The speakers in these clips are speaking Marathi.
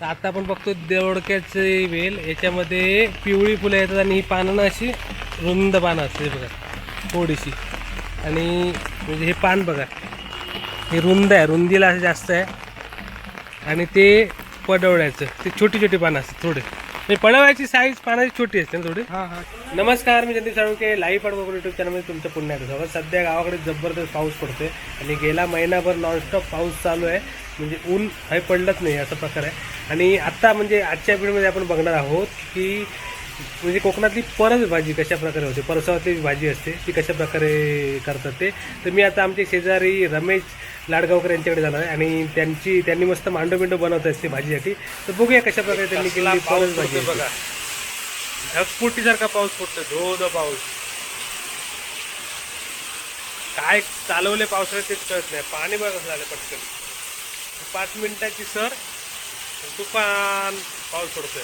तर आता आपण बघतो देवडक्याची वेल. याच्यामध्ये पिवळी फुलं येतात आणि ही पानं अशी रुंद पानं असते बघा थोडीशी. आणि म्हणजे हे पान बघा हे रुंद आहे रुंदीला असं जास्त आहे. आणि ते पडवळ्याचं ते छोटी छोटी पानं असतात थोडे. म्हणजे पडवळ्याची साईज पानाची छोटी असते ना थोडी? हा हा. नमस्कार मी जयंती साळुंके लाईव्ह पडबो युट्यूब चॅनलमध्ये तुमचं पुन्हा एकदा स्वागत. सध्या गावाकडे जबरदस्त पाऊस पडतोय आणि गेला महिनाभर नॉनस्टॉप पाऊस चालू आहे. म्हणजे ऊन हे पडलंच नाही असा प्रकार आहे. आणि आत्ता म्हणजे आजच्या व्हिडिओमध्ये आपण बघणार आहोत की म्हणजे कोकणातली परस भाजी कशा प्रकारे होते परसावातली भाजी असते ती कशा प्रकारे करतात ते. तर मी आता आमचे शेजारी रमेश लाडगावकर यांच्याकडे जाणार आहे आणि त्यांची त्यांनी मस्त मांडो बिंडो बनवत असते भाजीसाठी. तर बघूया कशा प्रकारे त्यांनी केलेली परस भाजी बघा. ढगफुटीसारखा पाऊस पडतो धोध पाऊस. काय चालवले पावसाळ्यात तेच कळत नाही. पाणी बघा कसं झालं पटकन. पाच मिनिटाची सर तुफान पाऊस पडतोय.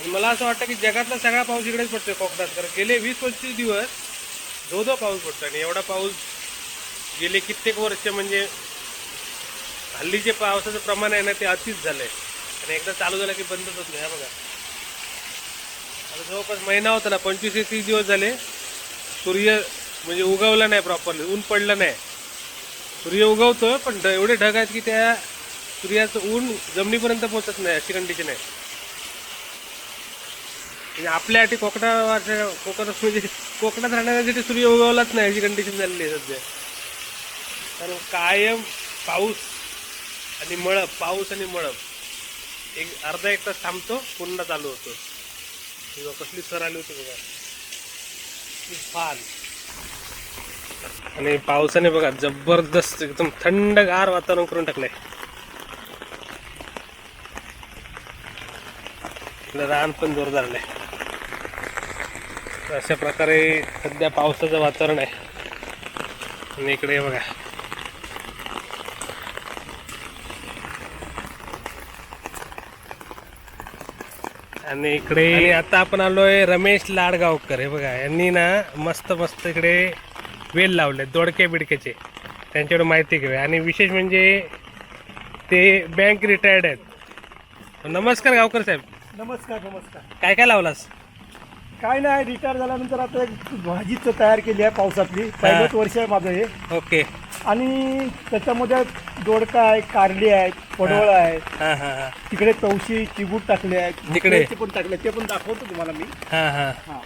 आणि मला असं वाटतं की जगातला सगळा पाऊस इकडेच पडतोय कोकणात. कारण गेले वीस पंचवीस दिवस धोधो पाऊस पडतो आणि एवढा पाऊस गेले कित्येक वर्ष म्हणजे हल्ली जे पावसाचं प्रमाण आहे ना ते अतिच झालंय. आणि एकदा चालू झालं की बंदच होत नाही. हा बघा. आता जवळपास महिना होता ना पंचवीस ते तीस दिवस झाले. सूर्य म्हणजे उगवला नाही प्रॉपरली ऊन पडलं नाही. सूर्य उगवतो पण एवढे ढग आहेत की त्या सूर्याचं ऊन जमिनीपर्यंत पोहोचत नाही अशी कंडिशन आहे. म्हणजे आपल्यासाठी कोकणात कोकणात म्हणजे कोकणात राहण्यासाठी सूर्य उगवलाच नाही अशी कंडिशन झालेली आहे सध्या. कारण कायम पाऊस आणि मळप पाऊस आणि मळप एक अर्धा एक तास थांबतो पुन्हा चालू होतो. किंवा कसली सर आली होती बघा. फाल आणि पावसाने बघा जबरदस्त एकदम थंडगार वातावरण करून टाकलंय. इकडं रान पण जोरदार आलंय तर अशा प्रकारे सध्या पावसाचं वातावरण आहे. आणि इकडे बघा. आणि इकडे आणि आता आपण आलोय रमेश लाडगावकर. हे बघा यांनी ना मस्त मस्त इकडे वेल लावले दोडके बिडकेचे. त्यांच्याकडे माहिती घेऊया. आणि विशेष म्हणजे ते बँक रिटायर्ड आहेत. नमस्कार गावकर साहेब. नमस्कार नमस्कार. काय काय लावलास? काय नाही रिटायर झाल्यानंतर आता एक भाजीच तयार केली आहे पावसातली. पहिलंच वर्ष आहे माझं हे. ओके. आणि त्याच्यामध्ये दोडका आहे कारली आहे पडवळ आहे. हां हां हां. तिकडे तवशी चिबूट टाकले आहेत. तिकडे? पण टाकले ते पण दाखवतो तुम्हाला मी. हां हां. हा.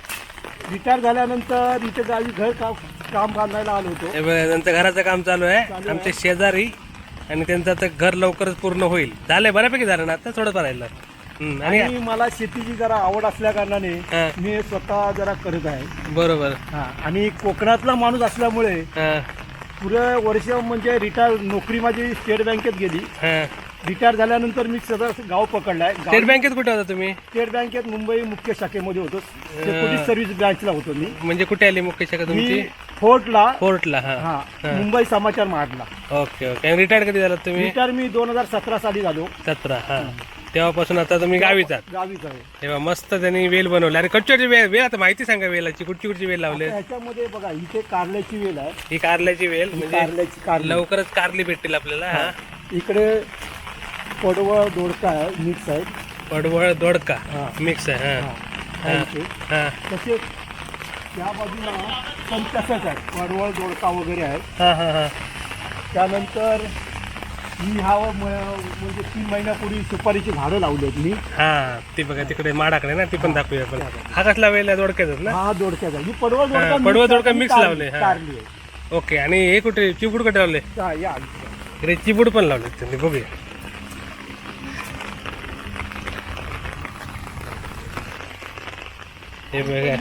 रिटायर झाल्यानंतर इथे गावी घर काम काम बांधायला आलो होतो. हे बघा त्यांचं घराचं काम चालू आहे. चालू आहे. आमचे शेजारी आणि त्यांचं आता घर लवकरच पूर्ण होईल. झालंय बऱ्यापैकी झालं ना आता? थोडं राहिलं. हम्म, आणि आणि मला शेतीची जरा आवड असल्या कारणाने हा. मी स्वतः जरा करत आहे. बरोबर. हा आणि कोकणातला माणूस असल्यामुळे हां. पुरे वर्ष म्हणजे रिटायर नोकरी माझी स्टेट बँकेत गेली. हां. रिटायर झाल्यानंतर मी सगळं गाव पकडलाय. गाव- स्टेट बँकेत कुठे होता तुम्ही? स्टेट बँकेत मुंबई मुख्य शाखेमध्ये होतो. सेक्युरिटी सर्व्हिस ब्रँचला होतो मी. म्हणजे कुठे आली मुख्य शाखा तुमची? मी फोर्टला. फोर्टला हा. हा मुंबई समाचार मार्टला ओके ओके. रिटायर्ड कधी झालात तुम्ही? रिटायर मी दोन हजार सतरा साली झालो. सतरा हा. तेव्हापासून आता तुम्ही गावीच आहात. गावीच आहे. तेव्हा मस्त त्यांनी वेल बनवले. आणि कच्च्याची वेल वेल आता माहिती सांगा वेलाची कुठची कुठची वेल लावले? ह्याच्यामध्ये बघा इथे कारल्याची वेल आहे. ही कारल्याची वेल म्हणजे कारल्याची कारली. लवकरच कारली भेटतील आपल्याला हा? इकडे पडवळ दोडका आहे मिक्स आहे. पडवळ दोडका हा. मिक्स आहे हा, हा. आहे इथे. हा. तसेच त्या बाजूला पण तसंच आहे. पडवळ दोडका वगैरे आहे. हा हा हा. त्यानंतर मी हा म- म्हणजे तीन महिन्यापूर्वी सुपारीची झाडं लावली आहेत मी. हा ती बघा तिकडे माडाकडे ना ती पण दाखवूया आपण. हा कसला आहे दोडक्याचाच ना? हा दोडक्याचा ही पडवळ हा, पडवळ दोडका mix कारली- लावले, हा. आहे. ओके आणि हे कुठे चिबूड कुठे लावले? हा, या इकडे चिबूड पण लावले त्यांनी बघूया. हे बघा.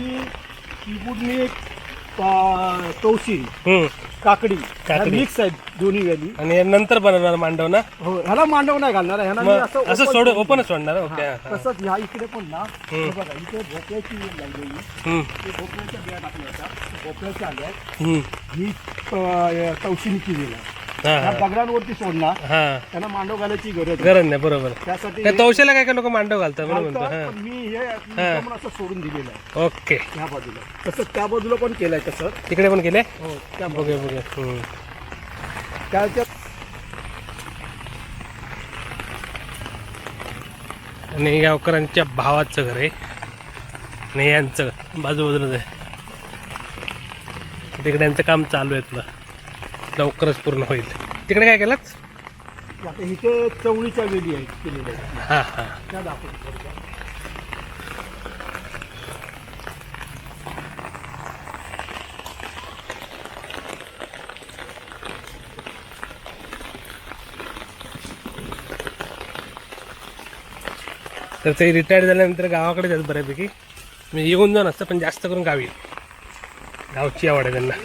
हम्म काकडी काकडी. मिक्स आहेत दोन्ही वेली आणि नंतर बनवणार मांडव ना हो ह्याला मांडव नाही घालणार ह्याला मी मग असं open सोड ओपनच सोडणार ओके हा, हा, हा. तसंच ह्या इकडे पण ना. हे बघा इथे भोपळ्याची वेल लागलेली हम्म, ते भोपळ्याच्या बिया टाकल्या होत्या भोपळ्याच्या आल्या आहेत. हम्म. ही अं, तवशिनीची वेल आहे हा ह्या हा. दगडांवरती सोडणार. हा. त्यांना मांडव घालायची गरज आहे. गरज नाही बरोबर. त्यासाठी त्या तवशेला काय काय लोक मांडव घालतात म्हणून म्हणतो. घालतात, हा. पण मी हे मुद्दामून असं सोडून दिलेलं आहे. ओके. ह्या बाजूला. तसं त्या बाजूला पण केलंय तसं. तिकडे पण केले हो त्या बघूया बघूया. हम्म. आणि गावकरांच्या भावाचं घर आहे. आणि यांचं बाजूबाजूलाच आहे. तिकडे यांचं काम चालू आहे तुला लवकरच पूर्ण होईल. तिकडे काय केलं इथे चवळीच्या वेली आहेत केलेल्या. हां हां. त्या दाखवतो तर ते रिटायर झाल्यानंतर गावाकडे जात बऱ्यापैकी. मी येऊन जाऊन असतं पण जास्त करून गावी. गावची आवड आहे त्यांना.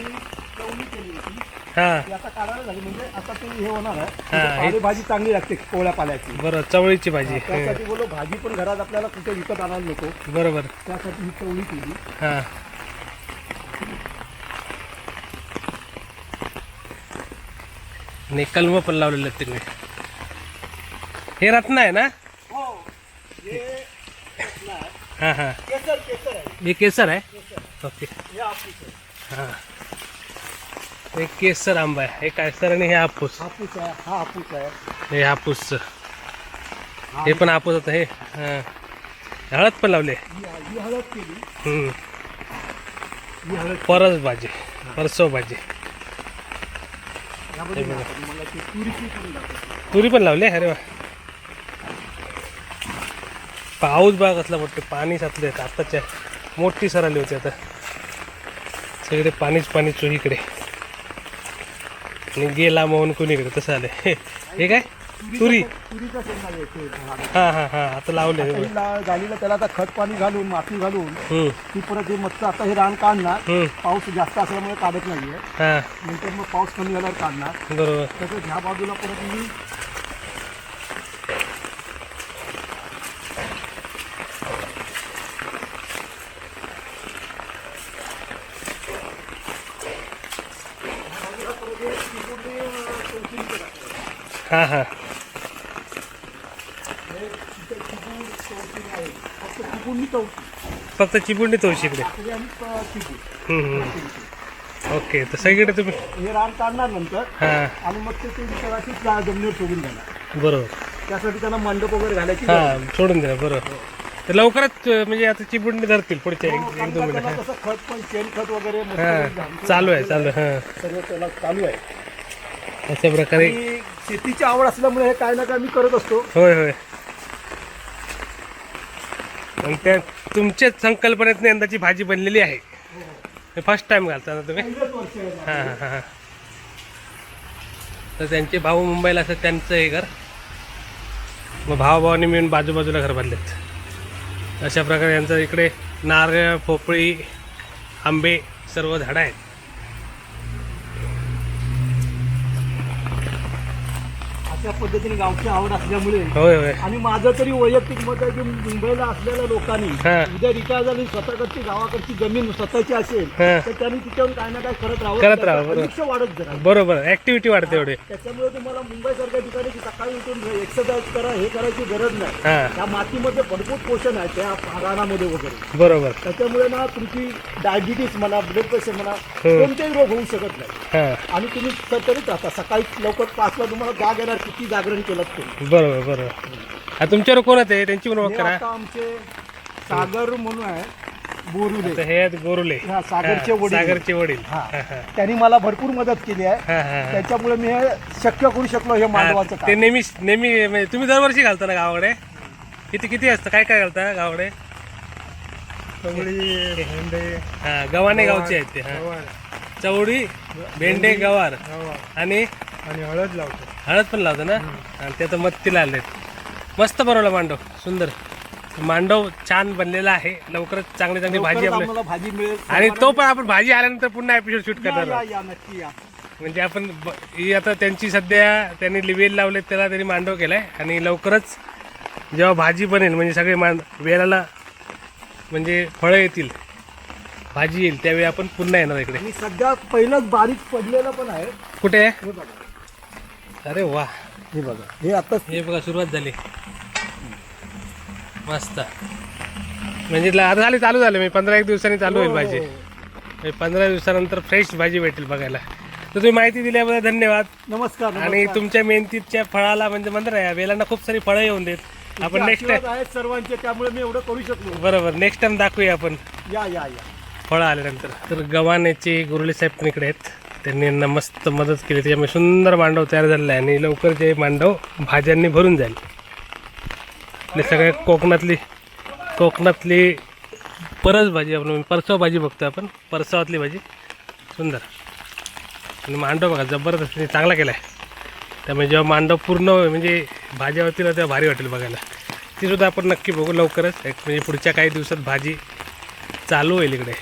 हां. ती आता काढायला झाली. म्हणजे आता ते हे होणार आहे. हा, पाले भाजी चांगली लागते कोवळ्या पाल्याची. बरं चवळीची भाजी. त्यासाठी बोलो भाजी पण घरात आपल्याला कुठे विकत आणायला नको. बरोबर. त्यासाठी ही चवळी केली. हां. आणि कलम पण लावलेले आहेत हे रत्न आहे ना? हो हे हां हां. केसर केसर आहे. हे केसर आहे? ओके. हे आहे हां. हे केसर आंबा आहे. हे काय सर आणि हे हापूस. हापूस आहे. हा हापूस आहे. हे हापूसचं. हे पण हापूस होतं हे हां. हळद पण लावले. ही हळद केली. हम्म. ही हळद परस भाजी. परसव भाजी. यामध्ये नाही आपण मला ती तुरीची पण दाखवतो. तुरी पण लावली अरे वा. पाऊस बाग असला मोठे पाणी साचले आताच्या मोठी सर आली होती आता. सगळे पाणीच पाणी चोहीकडे. आणि गेला मोहन कोणीकडे तसं आलं हे काय? तुरी. हां हां हां आता लावले गाडीला त्याला आता खत पाणी घालून माती घालून ती परत हे मस्त आता हे रान काढणार. पाऊस जास्त असल्यामुळे काढत नाहीये. हां. नंतर मग पाऊस कमी झाल्यावर काढणार. बरोबर. तसंच ह्या बाजूला परत मी हां हां. फक्त चिपुंडी तुळशी इकडे. ओके तर सगळीकडे तुम्ही हे रान काढणार नंतर हां. आणि मग ते ते तळाशी जमिनीवर सोडून देणार. बरोबर. त्यासाठी त्यांना मंडप वगैरे घालायची गरज. हां सोडून दिला बरोबर. तर लवकरच म्हणजे आता चिपुंडी धरतील पुढच्या नाही. एक हो, कारण दोन का महिने त्याला कसं खत पण शेण खत वगैरे मस्त हां घालून चालू आहे चालू आहे हां. सर्व त्याला चालू आहे. अशा प्रकारे आणि शेतीची आवड असल्यामुळे हे काय ना काय मी करत असतो. होय होय. आणि त्या तुमच्याच संकल्पनेतून यंदाची भाजी बनलेली आहे. हे फर्स्ट टाइम घालता ना तुम्ही? पहिलंच वर्ष आहे माझं. हां हां हां हां. तर त्यांचे भाऊ मुंबईला असतात त्यांचं हे घर. मग भावाभावानी मिळून बाजूबाजूला घर बांधलेत. अशा प्रकारे यांचं इकडे नारळ पोपळी आंबे सर्व झाडं आहेत. अशा पद्धतीने गावची आवड असल्यामुळे होय होय. आणि माझं तरी वैयक्तिक मत आहे की मुंबईला असलेल्या लोकांनी हा. उद्या रिटायर झाली स्वतःकडची गावाकडची जमीन स्वतःची असेल हा. तर त्यांनी तिच्यावर काय ना काय करत राहावं. करत त्याचं राहावं, बरोबर. आयुष्य वाढत जाईल बरोबर ॲक्टिव्हिटी वाढते एवढे. त्याच्यामुळे तुम्हाला मुंबईसारख्या ठिकाणी की सकाळी उठून एक्सरसाइज करा हे करायची गरज नाही. हां. त्या मातीमध्ये भरपूर पोषण आहे त्या रानामध्ये वगैरे. बरोबर. त्याच्यामुळे ना तुमची डायबिटीस म्हणा ब्लड प्रेशर म्हणा हो. कोणतेही रोग होऊ शकत नाही. हां. आणि तुम्ही तरतरीत राहता. सकाळी लवकर पाचला तुम्हाला जाग येणार किती जागरण केलं तुम्ही. बरोबर बरोबर. आता तुमच्यावर कोण आहे त्यांची पण ओळख हे करा. आता आमचे सागर म्हणून आहे बोरुले. हे आहेत गोरुले हा, सागरचे हां, वडील. सागरचे वडील. हा. हां, हां. त्यांनी मला भरपूर मदत केली आहे. हां, हां, हां. त्याच्यामुळे मी हे शक्य करू शकलो हे मांडवाचं ते काम. नेहमी नेहमी म्हणजे तुम्ही दरवर्षी घालता ना गावाकडे? किती किती असतं? काय काय घालता गावाकडे? हां गव्हाणे गावचे आहेत ते हां. चवडी भेंडे गवार. आणि? आणि हळद लावतो. हळद पण लावतो ना? आणि ते आता मत्तीला आलेत. मस्त बनवला मांडव. सुंदर. मांडव छान बनलेला आहे. लवकरच चांगली चांगली भाजी आपल्या भाजी मिळेल. आणि तो पण आपण भाजी आल्यानंतर पुन्हा एपिसोड शूट करणार या आहोत. या नक्की या. म्हणजे आपण ब- ही आता त्यांची सध्या त्यांनी वेल लावले त्याला त्यांनी मांडव केलाय. आणि लवकरच जेव्हा भाजी बनेल म्हणजे सगळे मांड वेलाला म्हणजे फळं येतील भाजी येईल त्यावेळी आपण पुन्हा येणार इकडे. आणि सध्या पहिलंच बारीक पडलेलं पण आहे. कुठे? आहे? हे बघा. अरे वा. हे बघा. हे आता हे बघा सुरुवात झाली. मस्त. म्हणजे आता झाली चालू झालं. मी पंधरा एक दिवसांनी चालू होईल भाजी. म्हणजे पंधरा दिवसानंतर फ्रेश भाजी भेटेल बघायला. तर तुम्ही माहिती दिल्याबद्दल धन्यवाद. नमस्कार आणि. तुमच्या मेहनतीच्या फळाला म्हणजे ना या वेलांना खूप सारी फळं येऊन देत. आपण आशीर्वाद आहेत सर्वांचे त्यामुळे मी एवढं करू शकलो बरोबर. नेक्स्ट टाइम दाखवूया आपण. या या या. फळं आल्यानंतर. तर गव्हाण्याचे गुरुले साहेब पण इकडे आहेत. त्यांनी यांना मस्त मदत केली. त्याच्यामुळे सुंदर मांडव तयार झालेला आहे. आणि लवकर ते मांडव भाज्यांनी भरून जाईल. आपली सगळ्या कोकणातली कोकणातली परस भाजी आपण परसव भाजी बघतो आपण. परसावातली भाजी. सुंदर. आणि मांडव बघा जबरदस्त चांगला केला आहे त्यामुळे जेव्हा मांडव पूर्ण म्हणजे भाज्या होतील तेव्हा भारी वाटेल बघायला. तीसुद्धा आपण नक्की बघू लवकरच. एक म्हणजे पुढच्या काही दिवसात भाजी चालू होईल इकडे.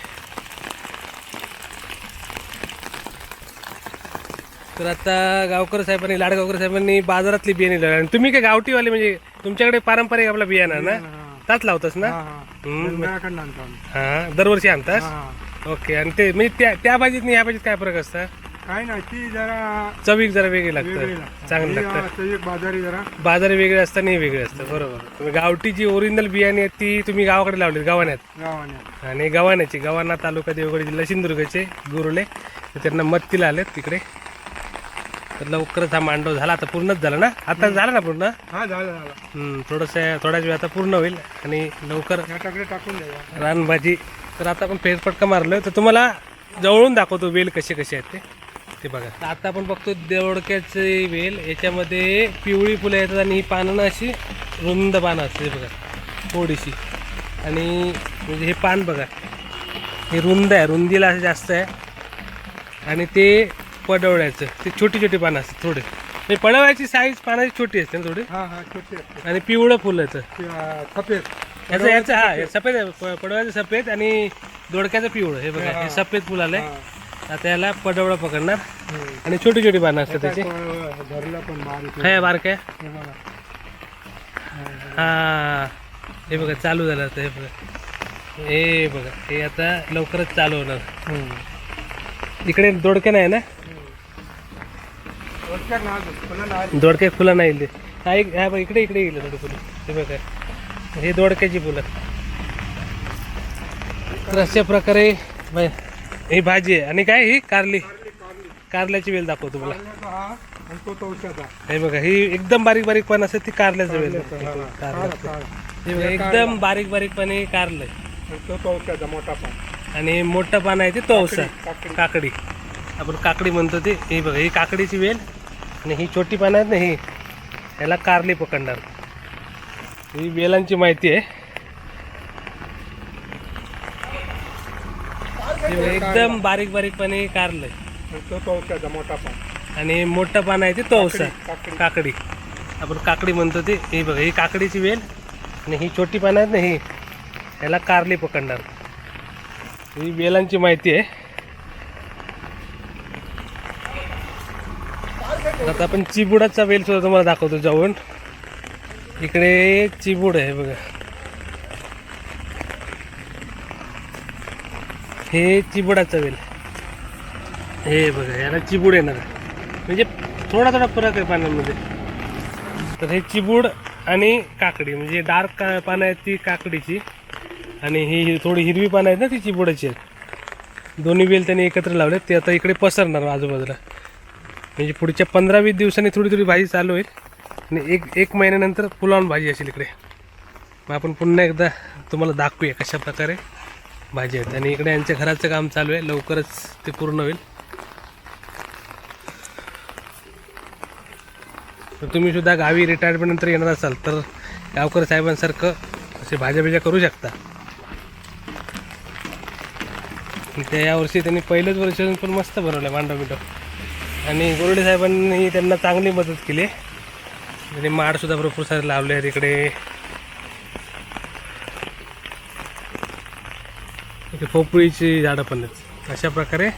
तर आता गावकर साहेबांनी लाडगावकर साहेबांनी बाजारातली बियाणे लावली. आणि तुम्ही काय गावठीवाले म्हणजे तुमच्याकडे पारंपरिक आपला बियाणा ना? त्याच लावतास ना? हम्म. हा दरवर्षी आणतास? ओके आणि ते म्हणजे त्या त्या भाजीत आणि ह्या भाजीत काय फरक असतं? काय नाही ती जरा चवीक जरा वेगळी वेगळी लागतं. लागते. चांगलं लागतं. अं, ते एक बाजारी जरा. बाजारी वेगळे असतात आणि हे वेगळे असतं. बरोबर. तुम्ही गावठी जी ओरिजिनल बियाणे आहेत ती तुम्ही गावाकडे लावली गावाण्यात गावाने आणि गव्हाण्याचे गव्हाणा तालुका देवगड जिल्हा सिंधुदुर्गचे गुरुले. तर त्यांना मत्तीला आलेत तिकडे. तर लवकरच हा मांडव झाला. आता पूर्णच झाला ना? आता झाला ना पूर्ण? हा झालं झालं. हम्म, थोडंसं थोड्याच वेळ आता पूर्ण होईल आणि लवकर या टाकडे टाकून द्या. रानभाजी. तर आता आपण फेरफटका मारलोय. तर तुम्हाला जवळून दाखवतो वेल कसे कसे आहेत ते. ते बघा. तर आता आपण बघतो देवडक्याचे वेल. याच्यामध्ये पिवळी फुलं येतात आणि ही पानं अशी रुंद पानं असते बघा. थोडीशी. आणि म्हणजे हे पान बघा. हे रुंद आहे. रुंदीला असं जास्त आहे. आणि ते पडवळ्याचं. ते छोटी छोटी पानं असतात थोडे. म्हणजे पडवळ्याची साईज पानाची छोटी असते ना थोडी? हा हा छोटे असते. आणि पिवळं फुलं येतं सफेद. याचं याचं हा हे सफेद आहे. प- पडवळ्याचं सफेद आणि दोडक्याचं पिवळं. हे बघा हे सफेद फुल आलंय. हा. आता याला पडवळं पकडणार. हम्म. आणि छोटी छोटी पानं असतात त्याचा. त्याची प- धरला पण बारीक काय बारक्या. हे बघा. हा. हे बघा चालू झालं आता हे बघा. हे बघा हे आता लवकरच चालू होणार. हम्म. इकडे दोडके नाही ना रोजच्या नाद, पुन्हा नाद. दोडके फुलं नाही हा एक हा बघ इकडे इकडे गेले थोडी फुलं. हे बघा हे दोडक्याची फुलं. तर अशा प्रकारे ही भाजी आहे. आणि काय ही? कारली. कारल्याची वेल दाखवतो तुम्हाला हा बघा ही एकदम बारीक बारीक पान असते ती कारल्याचं वेल. कारलं. एकदम बारीक बारीक पाणी कारलं मोठा पान आणि मोठं पान आहे ते तवसा. काकडी. आपण काकडी म्हणतो ते. ही बघा ही काकडीची वेल. आणि ही छोटी पानं आहेत ना ही. याला कारली पकडणार. ही वेलांची माहिती आहे. एकदम बारीक बारीक पाणी कारलं तो मोठा पान. आणि मोठं पान आहे ते तवसा काकडी. काकडी. आपण काकडी म्हणतो ते. ही बघा ही काकडीची वेल आणि ही छोटी पानं आहेत ना ही. याला कारली पकडणार. ही वेलांची माहिती आहे. आता आपण चिबुडाचा वेल सुद्धा तुम्हाला दाखवतो जाऊन. इकडे चिबूड आहे बघा. हे चिबुडाचा वेल हे बघा याला चिबूड येणार म्हणजे थोडा थोडा फरक आहे पानांमध्ये. तर हे चिबूड आणि काकडी म्हणजे डार्क का पानं आहेत ती काकडीची आणि ही ही थोडी हिरवी पानं आहेत ना ती चिबुडाची. आहेत दोन्ही वेल त्यांनी एकत्र लावले ते आता इकडे पसरणार आजूबाजूला. म्हणजे पुढच्या पंधरा वीस दिवसांनी थोडी थोडी भाजी चालू होईल. आणि एक एक महिन्यानंतर फुलावून भाजी असेल इकडे. मग आपण पुन्हा एकदा तुम्हाला दाखवूया कशा प्रकारे भाजी आहेत. आणि इकडे यांच्या घराचं काम चालू आहे. लवकरच ते पूर्ण होईल. तर तुम्ही सुद्धा गावी रिटायरमेंटनंतर येणार असाल तर गावकर साहेबांसारखं असे भाज्या बिज्या करू शकता. त्या यावर्षी त्यांनी पहिलंच वर्ष पण मस्त बनवलं मांडव बिंडव आणि गोरडे साहेबांनी त्यांना चांगली मदत केली. आणि माडसुद्धा भरपूर सारे लावले आहेत इकडे. इथे पोपळीची झाडं पण आहेत. अशा प्रकारे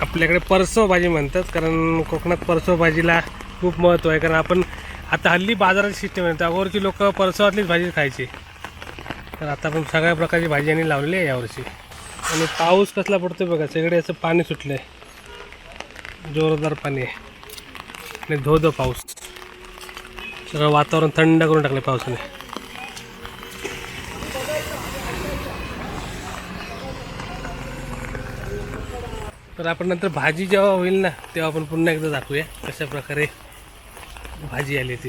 आपल्याकडे परसव भाजी म्हणतात कारण कोकणात परसव भाजीला खूप महत्त्व आहे. कारण आपण आता हल्ली बाजारात सिस्टम आहे. त्यावरची लोक परसवातलीच भाजी खायची. तर आता आपण सगळ्या प्रकारची भाजी यांनी लावलेली आहे यावर्षी. आणि पाऊस कसला पडतोय बघा सगळे असं पाणी सुटलं आहे जोरदार पाणी आहे. आणि धो धो पाऊस. सगळं वातावरण थंड करून टाकलं पावसाने. तर आपण नंतर भाजी जेव्हा होईल ना तेव्हा आपण पुन्हा एकदा दाखवूया कशा प्रकारे भाजी आली ती.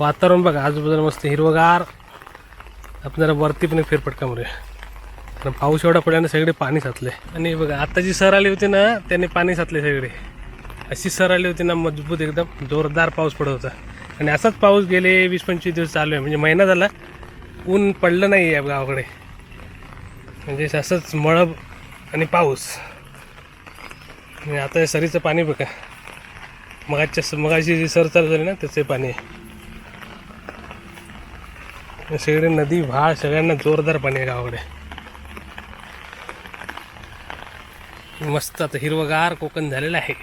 वातावरण बघा आजूबाजूला मस्त हिरवगार. आपण जरा वरती पण एक फेरफटका मारूया. कारण पाऊस एवढा पडल्याने सगळे पाणी साचले. आणि बघा आता जी सर आली होती ना त्याने पाणी साचले सगळे. अशी सर आली होती ना मजबूत एकदम जोरदार पाऊस पडत होता. आणि असाच पाऊस गेले वीस पंचवीस दिवस चालू आहे. म्हणजे महिना झाला ऊन पडलं नाही या गावाकडे. म्हणजे असंच मळब आणि पाऊस. आणि आता सरीचं पाणी बघा. मगाच्या मगाची जी सर चालू झाली ना त्याचे पाणी आहे. सगळे नदी भाळ सगळ्यांना जोरदार पाणी आहे गावाकडे. मस्त आता हिरवगार कोकण झालेलं आहे.